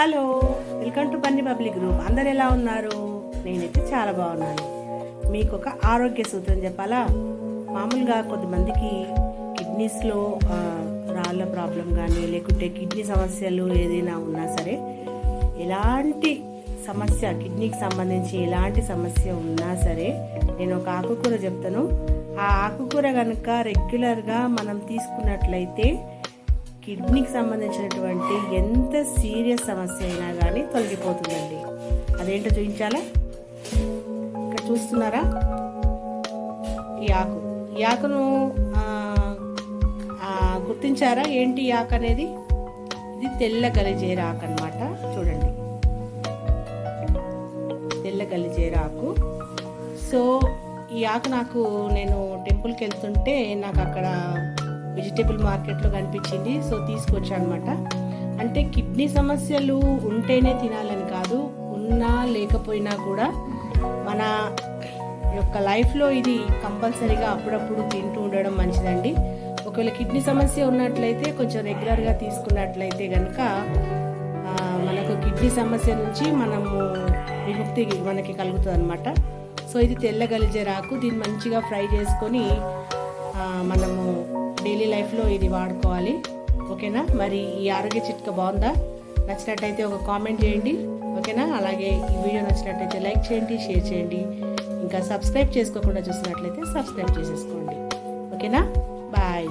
Hello welcome to Bunny public group అందరు ఎలా ఉన్నారు? నేనైతే చాలా బాగున్నాను. మీకు ఒక ఆరోగ్య సూత్రం చెప్పాలా? మామూలుగా కొంతమందికి కిడ్నీస్లో రాళ్ళ ప్రాబ్లం కానీ లేకుంటే కిడ్నీ సమస్యలు ఏదైనా ఉన్నా సరే ఎలాంటి సమస్య కిడ్నీకి సంబంధించి ఎలాంటి సమస్య ఉన్నా సరే నేను ఒక ఆకుకూర చెప్తాను. ఆ ఆకుకూర కనుక రెగ్యులర్గా మనం తీసుకున్నట్లయితే కిడ్నీకి సంబంధించినటువంటి ఎంత సీరియస్ సమస్య అయినా కానీ తొలగిపోతుందండి. అదేంటో చూపించాలా? ఇక్కడ చూస్తున్నారా? ఈ ఆకు. ఈ ఆకును గుర్తించారా? ఏంటి ఈ ఆకు అనేది? ఇది తెల్ల గలిజేర ఆకు అనమాట చూడండి. తెల్ల గలిజేర ఆకు. సో ఈ ఆకు నాకు నేను టెంపుల్కి వెళ్తుంటే నాకు అక్కడ వెజిటేబుల్ మార్కెట్లో కనిపించింది. సో తీసుకొచ్చానమాట. అనమాట అంటే కిడ్నీ సమస్యలు ఉంటేనే తినాలని కాదు ఉన్నా లేకపోయినా కూడా మన యొక్క లైఫ్లో ఇది కంపల్సరీగా అప్పుడప్పుడు తింటూ ఉండడం మంచిదండి. ఒకవేళ కిడ్నీ సమస్య ఉన్నట్లయితే కొంచెం రెగ్యులర్గా తీసుకున్నట్లయితే కనుక మనకు కిడ్నీ సమస్య నుంచి మనము విముక్తి మనకి కలుగుతుంది అనమాట సో ఇది తెల్ల గలిజరాకు దీన్ని మంచిగా ఫ్రై చేసుకొని మనము డైలీ లైఫ్లో ఇది వాడుకోవాలి. ఓకేనా? మరి ఈ ఆరోగ్య చిట్కా బాగుందా? నచ్చినట్టయితే ఒక కామెంట్ చేయండి. ఓకేనా? అలాగే ఈ వీడియో నచ్చినట్టయితే లైక్ చేయండి షేర్ చేయండి. ఇంకా సబ్స్క్రైబ్ చేసుకోకుండా చూసినట్లయితే సబ్స్క్రైబ్ చేసేసుకోండి. ఓకేనా? బాయ్.